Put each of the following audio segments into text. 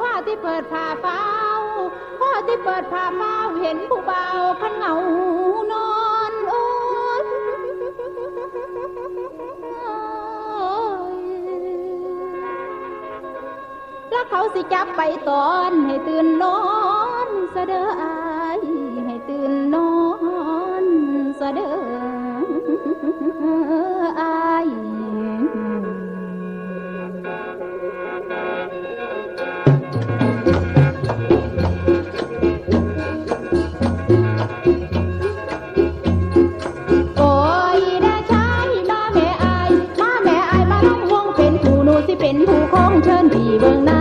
พ่อที่เปิดผ่าเฝ้าพ่อที่เปิดผ่าเฝ้าเห็นผู้เบาขันเหงานอนอุ้ยแล้วเขาสิจับไปตอนให้ตื่นโองเชิญที่เบื้องหน้า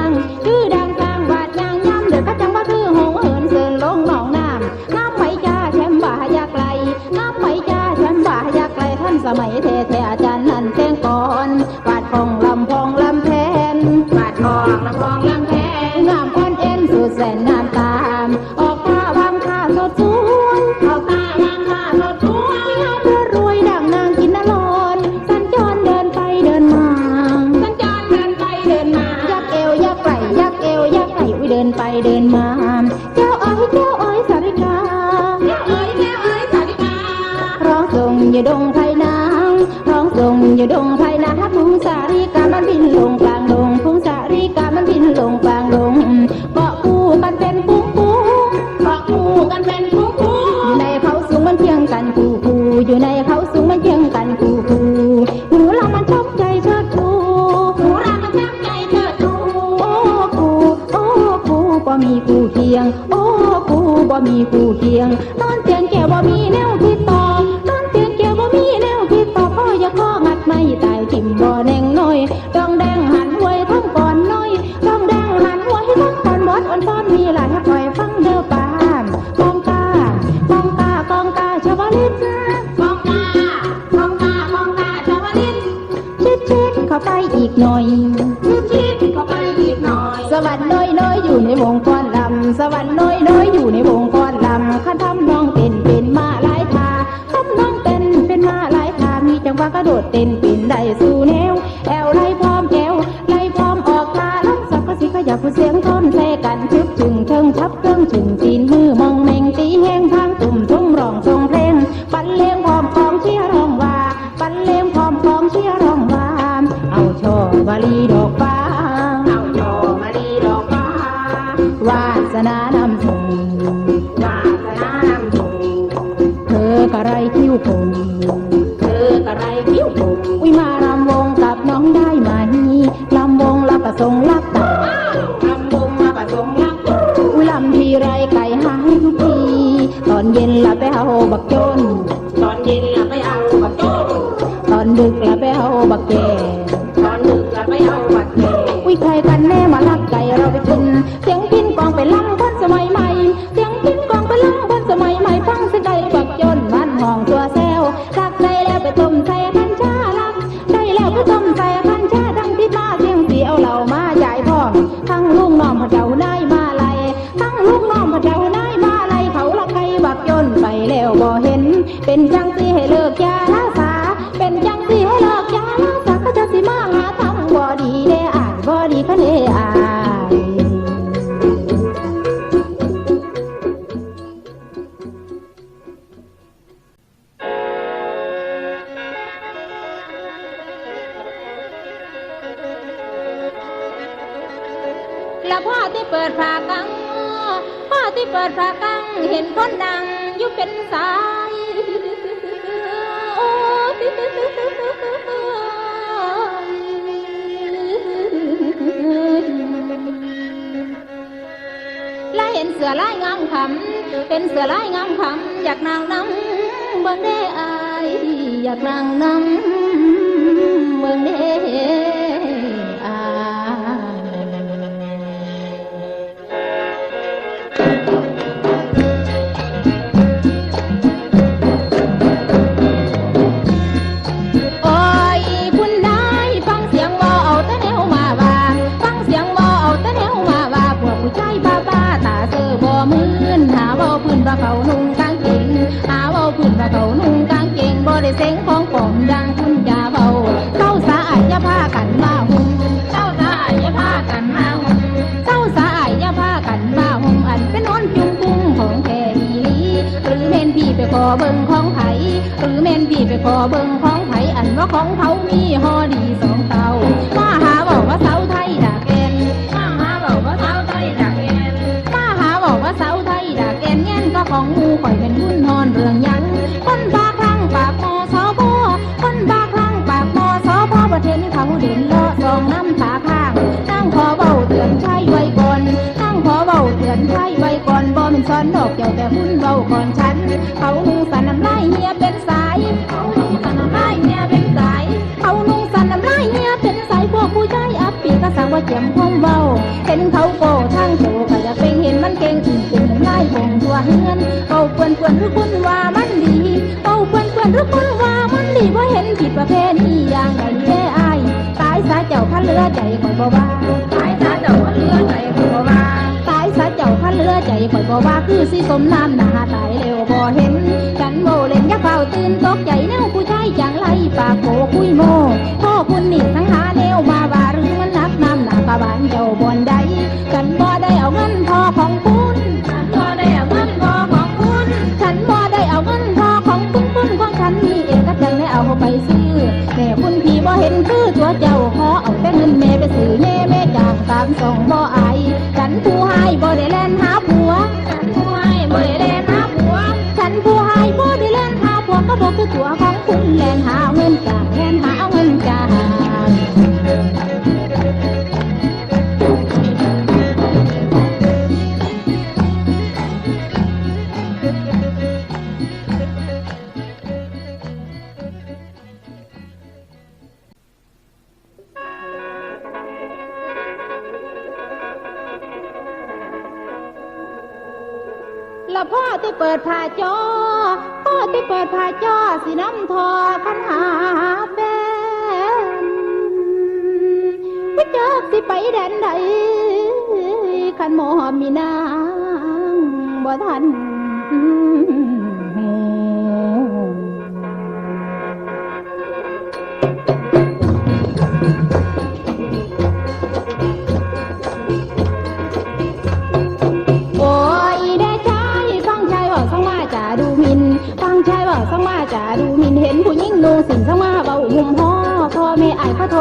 ำสวรรค์น้อยน้อยอยู่ในวงก้อนลำข้าทำน้องเป็นเป็นมาหลายทาทำน้องเป็นเป็นมาหลายทามีจังหวะกระโดดเต้นเป็นได้สู่แนวแอวไล่พร้อมแอวไล่พร้อมออกมาล้มสับกระสิขยับผู้เสียงต้นแทกันชึบจึงเชิงชับเครื่องจึงจีนมือมองแมงตีแห้งทางตุ่มทุ่มร้องทรงเพลงปันเลงพร้อมกองเชียร้องว่าปันเลงพร้อมกองเชียร้องว่าเอาช่อวาลีด นานำส่งวาสนานำส่งเธอกระไรคิ้วคงเธอกระไรคิ้วคงอุ้ยมารำวงกับน้องได้ไหมลาลำวงรับประสงค์รับตาลำวงรับประสงค์รับตาอุ้ยลำทีไรไก่หายทุกที ตอนเย็นละไปเอาบักจนตอนเย็นละไปเอาบักจนตอนดึกละไปเอาบักแก่ ละพ่อที่เปิดผากังพ่อที่เปิดผากัง เห็นคนดังอยู่เป็นสายและเห็นเสือไล่งามขำเป็นเสือไล่งามขำอยากนางนำเบิ่งได้อายอยากนางนำเบิ่งได้ งของผมดังคุณยาเบาเจ้าสะอาดย่าพากันมาหุมเจ้าสะอาดย่าพากันมาหุมเจ้าสะอาดย่าพากันมาหุมอันเป็นอนจุ่มกุ้งของแค่นี้หรือเมนพี่ไปขอเบิ่งของไผหรือเมนพี่ไปขอเบิ่งของไผอันว่าของเขามีห่อดีสองเตา เป็นซ้อนดอกเกี่ยวแต่หุ้นเบาก่อนฉัน เขานุ่งสันน้ำลายเฮียเป็นสาย เขานุ่งสันน้ำลายเฮียเป็นสาย เขานุ่งสันน้ำลายเฮียเป็นสายพวกผู้ชายอัปปีก็สั่งว่าเจียมคมเบาเห็นเขาโกทางโตก็จะเป็นเห็นมันเก่งจริงเป็นน้ำลายคงตัวเฮือนเอาเปื่อนเปื่อนคือคุณว่ามันดีเอาเปื่อนเปื่อนคือคุณว่ามันดีว่าเห็นผิดประเพณีอย่างไรแย่อายตายสาเจ้าพันเรือใจคอยบ่ว่าตายสาเจ้าพันเรือใจ ลือใจคอยบอกว่าคือสิสมน้ำหนาตายเร็วบ่เห็น กันโมเล่นยักเฝ้าตื่นตกใจแนวผู้ชายจังไรปากโกคุยโมพ่อคุณนี่สังหาแนวมาว่าหรือมันนักน้ำหน้ากะบานเจ้าบนใดกันบ่ได้เอาเงินพอของ ผ่าจอพ่อที่เปิดผ่าจอสีน้ำทอคันหาแฟนวิจักสิไปแดนใดคันหมอมีนางบ่ทัน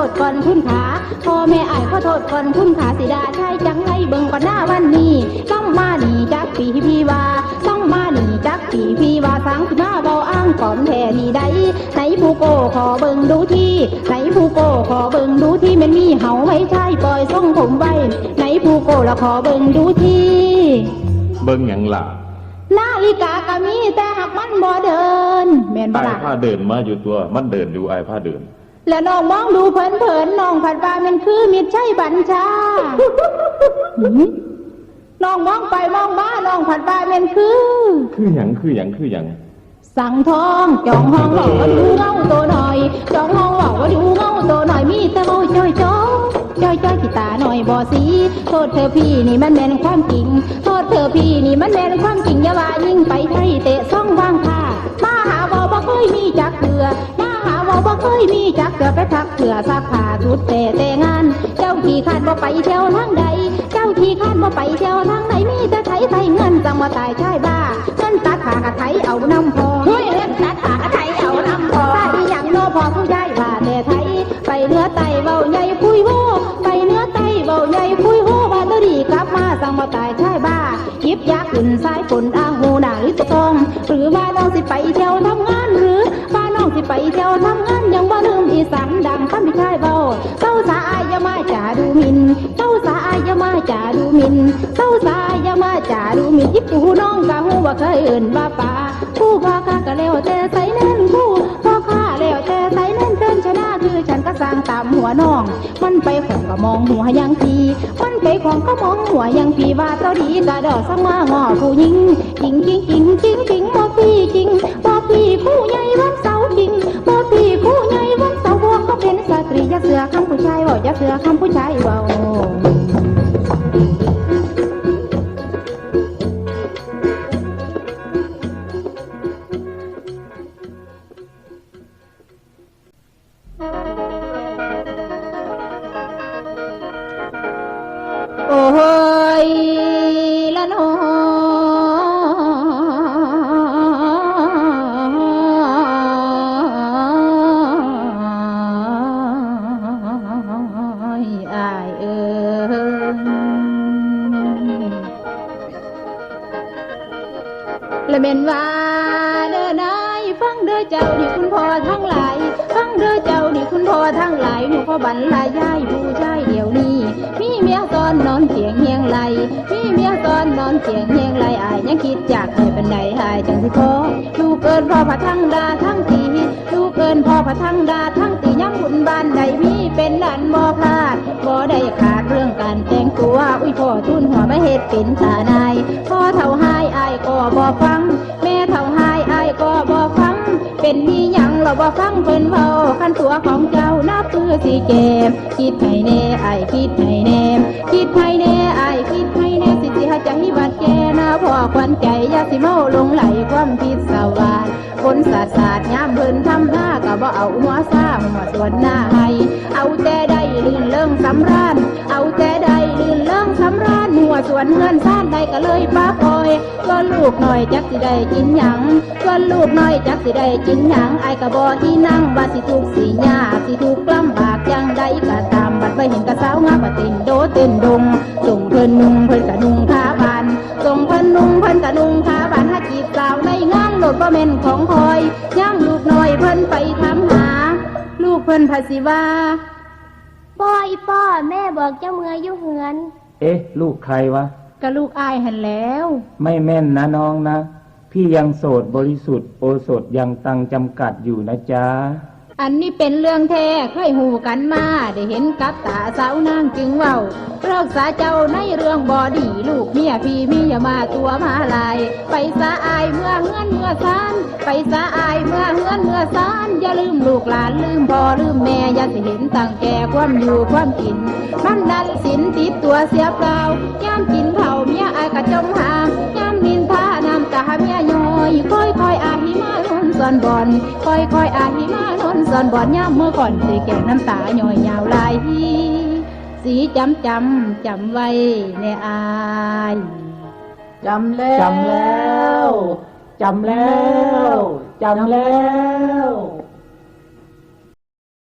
ษก่อนคุณขาพ่อแม่อายขอโทษก่อนคุณขาสิดาชายจังไรเบิ่งก่อนหน้าวันนี้ต้องมาหนีจักปีพี่ว่าต้องมาหนีจักปีพี่ว่าสังสิมาเบาอ้างก่อนแท่นี่ใดไหนผู้โกขอเบิ่งดูที่ไหนผู้โกขอเบิ่งดูที่มันมีเห่าไม่ใช่ปล่อยส่งผมไว้ไหนผู้โกละขอเบิ่งดูที่เบิ่งหยังล่ะนาฬิกาก็มีแต่หักมันบ่เดินแม่นบ่ไอ้ล่ะผ้าเดินมาอยู่ตัว มันเดินอยู่ไอ้ผ้าเดิน แล้วน้องมองดูเผินๆน้องผัดว่ามันคือมิตรใช่บัญชาหืมน้องมองไปมองมาน้องผัดว่ามันคือ คือหยังคือหยังคือหยังสั่งทองจองห้องบอกว่าดูเงาตัวหน่อยจองห้องบอกว่าดูเงาตัวหน่อยมีแต่โมจ้อยจ้อยจ้อยจ้อยที่ตาหน่อยบอสีโทษเธอพี่นี่มันแม่นความจริงโทษเธอพี่นี่มันแม่นความจริงอย่าว่ายิ่งไปไทยเตะซ่องวางค่ะมาหาบอบ่เคยมีจักเถื่อมาหา บอบ่เคยมีจักเถื่อไปทักเถื่อซักผ้าชุดแต่แต่งาน เจ้าที่คาดบ่ไปเที่ยวทางใด เจ้าที่คาดบ่ไปเที่ยวทางไหนมีแต่ไทยไทยเงินจังว่าตายชายบ้าเงินตัดขากะไทยเอาน้ำพอเฮ้ยเงินตัดขากะไทยเอาน้ำพอถ้าอีหยังโนพอผู้ใหญ่ว่าแต่ไทยไปเนื้อไตเบาใหญ่คุยโฮไปเนื้อไตเบาใหญ่คุยโฮบาตรีกลับมาสั่งมาตายชายบ้ายิบยักขึ้นสายฝนอ้างหูหนาหรือตะกองหรือว่าน้องสิไปเที่ยว ดูหมินเต้าสายอย่ามาจ่าดูมินยิบปูน้องกะหูว่าเคยเอื่นว่าป่าผู้พ่อข้าก็แล้วแต่ใส่แน่นผู้พ่อข้าแล้วแต่ใส่แน่นเดินชนะคือฉันก็สร้างตามหัวน้อง มันไปของก็มองหัวยังพีมันไปของก็มองหัวยังพีว่าเจ้าดีกะดอกสมางอผู้หญิงจริงจริงจริงจริงจริงบ่พี่จริงบ่พี่คู่ใหญ่วันเสาร์จริงบ่พี่คู่ใหญ่วันเสาร์พวกเขาเป็นสตรีอยาเสือคำผู้ชายบ่อยาเสือคำผู้ชายเบ เลเม่นว่าเด้อนายฟังเด้อเจ้านี่คุณพ่อทั้งหลาย ฟังเด้อเจ้านี่คุณพ่อทั้งหลายหนูพ่อบรรลายยายผู้ชายเดี๋ยวนี้ มีเมียตอนนอนเสียงเฮียงไหลมีเมียตอนนอนเสียงเฮียงไหลอายยังคิดจากให้เป็นใดอายจังสิขอลูกเกินพ่อพระทั้งดาทั้งตีลูกเกินพ่อพระทั้งดาทั้งตียังบุญบ้านใดมีเป็นดันบ่พลาดบ่ได้ขาดเรื่องการแต่งตัวอุ้ยพ่อทุนหัวมาเฮ็ดเป็นตานายพ่อเท่าหายอา บ่ฟัง แม่เท่าหายอายก็บ่ฟัง เป็นมีหยังเราบ่ฟังเพิ่นเว้าคันตัวของเจ้านับปือสิเก็บคิดให้แน่อายคิดให้แน่คิดให้แน่อายคิดให้แน่สิสิหาใจบาดแก่นะพ่อควันใจอย่าสิเมาลงไหลความคิดสวาดคนสาดสาดยามเพิ่นทำหน้าก็บ่เอาหัวซ่าหัวส่วนหน้าให้เอาแต่ได้ลื่นเลิงสำราญเอาแต่ สวนเงินซ่านได้ก็เลยป้าปอยส่วนลูกหน่อยจักสิได้กินหยังส่วนลูกหน้อยจักสิได้กินหยังไอ้กระบอที่นั่งว่าสิทุกสิยากสิทุกลำบากจังใดก็ตามบัดไปเห็นกระสาวงามบ่เต้นโดเต้นดงส่งเพิ่นนุ่งเพิ่นกระนุ่งผ้าบานส่งเพิ่นนุ่งเพิ่นกระนุ่งผ้าบานหาจีบสาวในงานโลดบ่แม่นของคอยย่างลูกหน้อยเพิ่นไปทำหา ลูกเพิ่นภาษีว่าป้ออีป้อแม่บอกเจ้าเมืออยู่เหือน เอ๊ะ ลูกใครวะกะลูกอายหันแล้ว ไม่แม่นนะน้องนะ พี่ยังโสดบริสุทธิ์โอสถยังตังจำกัดอยู่นะจ๊ะ อันนี้เป็นเรื่องแท้เคยหูกันมา ได้เห็นกับตาสาวนางจึงเว้ารักษาเจ้าในเรื่องบอดีลูกเมียพี่มีอย่ามาตัวมาลาย ไปสาอายเมื่อเฮือนเมื่อซาน ไปสาอายเมื่อเฮือนเมื่อซานอย่าลืมลูกหลานลืมพ่อลืมแม่อย่าสิเห็นตั้งแก่ความอยู่ความกินมันดันสินติดตัวเสียเปล่าย่ามกินเผาเมีย อนบอนค่อยคอยอาหิมานนสอนบอนย่ามเมื่อก่อนสิแก่น้ำตาหย่อยยาวลายสีจำจำจำไว้ในอายจำแล้วจำแล้วจำแล้วจำแล้ว